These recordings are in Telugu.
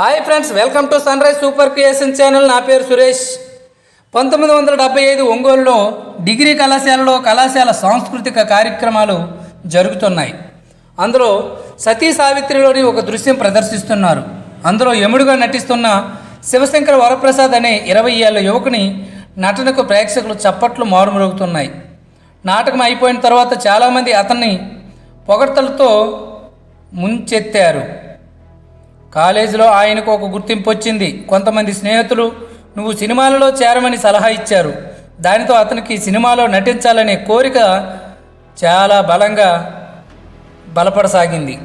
Hi friends welcome to sun rise super creation channel. నా పేరు సురేష్. పంతొమ్మిది వందల డెబ్బై ఐదు ఒంగోలులో డిగ్రీ కళాశాలలో కళాశాల సాంస్కృతిక కార్యక్రమాలు జరుగుతున్నాయి. అందులో సతీ సావిత్రిలోని ఒక దృశ్యం ప్రదర్శిస్తున్నారు. అందులో యముడుగా నటిస్తున్న శివశంకర వరప్రసాద్ అనే ఇరవై ఏళ్ళ యువకుని నటనకు ప్రేక్షకులు చప్పట్లు మారుమరుగుతున్నాయి. నాటకం అయిపోయిన తర్వాత చాలామంది అతన్ని పొగడ్తలతో ముంచెత్తారు. కాలేజీలో ఆయనకు ఒక గుర్తింపు వచ్చింది. కొంతమంది స్నేహితులు నువ్వు సినిమాలలో చేరమని సలహా ఇచ్చారు. దానితో అతనికి సినిమాలో నటించాలనే కోరిక చాలా బలంగా బలపడసాగింది.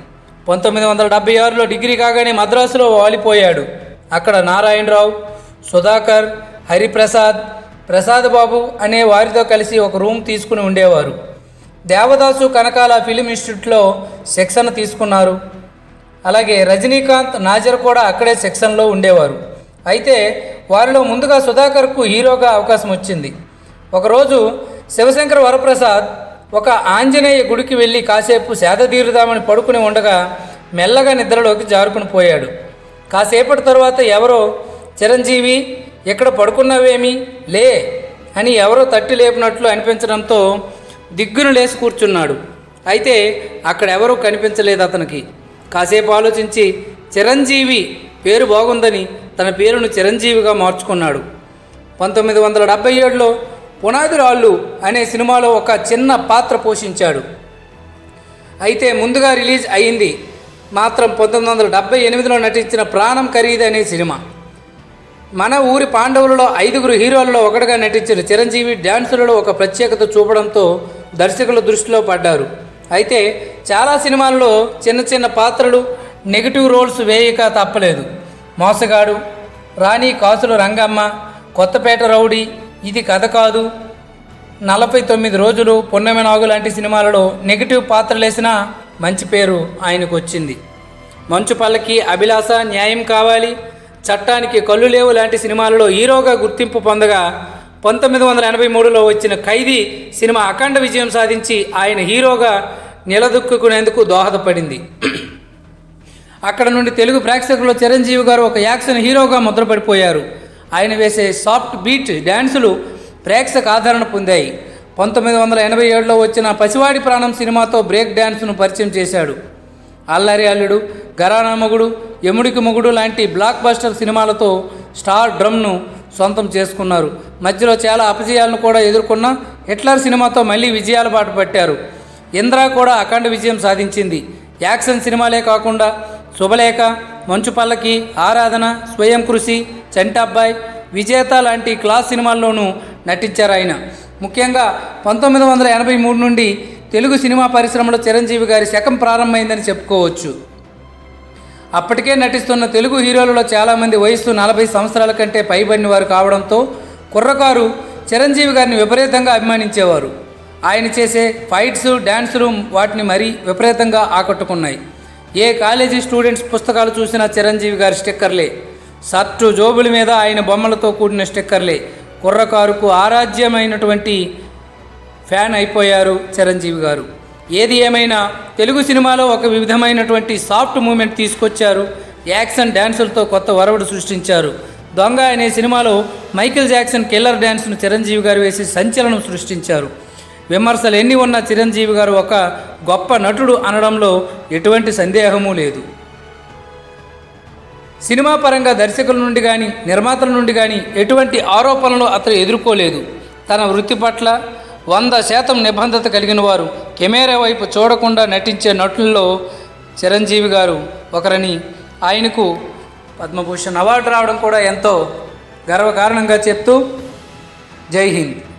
పంతొమ్మిది వందల డెబ్బై ఆరులో డిగ్రీ కాగానే మద్రాసులో వాలిపోయాడు. అక్కడ నారాయణరావు సుధాకర్ హరిప్రసాద్ ప్రసాద్ బాబు అనే వారితో కలిసి ఒక రూమ్ తీసుకుని ఉండేవారు. దేవదాసు కనకాల ఫిలిం ఇన్స్టిట్యూట్లో శిక్షణ తీసుకున్నారు. అలాగే రజనీకాంత్ నాజర్ కూడా అక్కడే సెక్షన్లో ఉండేవారు. అయితే వారిలో ముందుగా సుధాకర్కు హీరోగా అవకాశం వచ్చింది. ఒకరోజు శివశంకర వరప్రసాద్ ఒక ఆంజనేయ గుడికి వెళ్ళి కాసేపు సేద తీరుదామని పడుకుని ఉండగా మెల్లగా నిద్రలోకి జారుకుని పోయాడు. కాసేపటి తర్వాత ఎవరో చిరంజీవి ఇక్కడ పడుకున్నావేమి? లే అని ఎవరో తట్టి లేపినట్లు అనిపించడంతో దిగ్గును లేచి కూర్చున్నాడు. అయితే అక్కడ ఎవరూ కనిపించలేదు అతనికి. కాసేపు ఆలోచించి చిరంజీవి పేరు బాగుందని తన పేరును చిరంజీవిగా మార్చుకున్నాడు. పంతొమ్మిది వందల డెబ్బై ఏడులో పునాది రాళ్ళు అనే సినిమాలో ఒక చిన్న పాత్ర పోషించాడు. అయితే ముందుగా రిలీజ్ అయింది మాత్రం పంతొమ్మిది వందల డెబ్బై ఎనిమిదిలో నటించిన ప్రాణం ఖరీదు అనే సినిమా. మన ఊరి పాండవులలో ఐదుగురు హీరోలలో ఒకటిగా నటించిన చిరంజీవి డ్యాన్సులలో ఒక ప్రత్యేకత చూపడంతో దర్శకుల దృష్టిలో పడ్డారు. అయితే చాలా సినిమాల్లో చిన్న చిన్న పాత్రలు నెగిటివ్ రోల్స్ వేయక తప్పలేదు. మోసగాడు రాణి కాసుల రంగమ్మ కొత్తపేట రౌడీ ఇది కథ కాదు. నలభై తొమ్మిది రోజులు పున్నమి నాగు లాంటి సినిమాలలో నెగిటివ్ పాత్రలేసిన మంచి పేరు ఆయనకు వచ్చింది మంచు పల్లకి అభిలాష న్యాయం కావాలి. చట్టానికి కళ్ళు లేవు లాంటి సినిమాలలో హీరోగా గుర్తింపు పొందగా పంతొమ్మిది వందల ఎనభై మూడులో వచ్చిన ఖైదీ సినిమా అఖండ విజయం సాధించి ఆయన హీరోగా నిలదొక్కునేందుకు దోహదపడింది. అక్కడ నుండి తెలుగు ప్రేక్షకుల్లో చిరంజీవి గారు ఒక యాక్షన్ హీరోగా ముద్రపడిపోయారు. ఆయన వేసే సాఫ్ట్ బీట్ డ్యాన్సులు ప్రేక్షక ఆదరణ పొందాయి. పంతొమ్మిది వందల ఎనభై ఏడులో వచ్చిన పసివాడి ప్రాణం సినిమాతో బ్రేక్ డ్యాన్స్ను పరిచయం చేశాడు. అల్లరి అల్లుడు గరానా మొగుడు యముడికి మొగుడు లాంటి బ్లాక్ బస్టర్ సినిమాలతో స్టార్ డ్రమ్ను సొంతం చేసుకున్నారు. మధ్యలో చాలా అపజయాలను కూడా ఎదుర్కొన్న హిట్లర్ సినిమాతో మళ్ళీ విజయాల బాట పట్టారు. ఇంద్ర కూడా అఖండ విజయం సాధించింది. యాక్షన్ సినిమాలే కాకుండా శుభలేఖ మంచు పల్లకి ఆరాధన స్వయం కృషి చంటబ్బాయ్ విజేత లాంటి క్లాస్ సినిమాల్లోనూ నటించారు ఆయన. ముఖ్యంగా పంతొమ్మిది వందల ఎనభై మూడు నుండి తెలుగు సినిమా పరిశ్రమలో చిరంజీవి గారి శకం ప్రారంభమైందని చెప్పుకోవచ్చు. అప్పటికే నటిస్తున్న తెలుగు హీరోలలో చాలామంది వయస్సు నలభై సంవత్సరాల కంటే పైబడిన వారు కావడంతో కుర్రకారు చిరంజీవి గారిని విపరీతంగా అభిమానించేవారు. ఆయన చేసే ఫైట్స్ డ్యాన్సులు వాటిని మరీ విపరీతంగా ఆకట్టుకున్నాయి. ఏ కాలేజీ స్టూడెంట్స్ పుస్తకాలు చూసినా చిరంజీవి గారి స్టిక్కర్లే. షర్టు జోబుల మీద ఆయన బొమ్మలతో కూడిన స్టిక్కర్లే. కుర్రకారుకు ఆరాధ్యమైనటువంటి ఫ్యాన్ అయిపోయారు చిరంజీవి గారు. ఏది ఏమైనా తెలుగు సినిమాలో ఒక విధమైనటువంటి సాఫ్ట్ మూమెంట్ తీసుకొచ్చారు. యాక్షన్ డ్యాన్సులతో కొత్త వరవడు సృష్టించారు. దొంగ అనే సినిమాలో మైకేల్ జాక్సన్ కిల్లర్ డ్యాన్స్ను చిరంజీవి గారు వేసి సంచలనం సృష్టించారు. విమర్శలు ఎన్ని ఉన్న చిరంజీవి గారు ఒక గొప్ప నటుడు అనడంలో ఎటువంటి సందేహమూ లేదు. సినిమా పరంగా దర్శకుల నుండి కానీ నిర్మాతల నుండి కానీ ఎటువంటి ఆరోపణలు అతను ఎదుర్కోలేదు. తన వృత్తి పట్ల వంద శాతం నిబంధత కలిగిన వారు కెమెరా వైపు చూడకుండా నటించే నటుల్లో చిరంజీవి గారు ఒకరని ఆయనకు పద్మభూషణ్ అవార్డు రావడం కూడా ఎంతో గర్వకారణంగా చెప్తూ జై హింద్.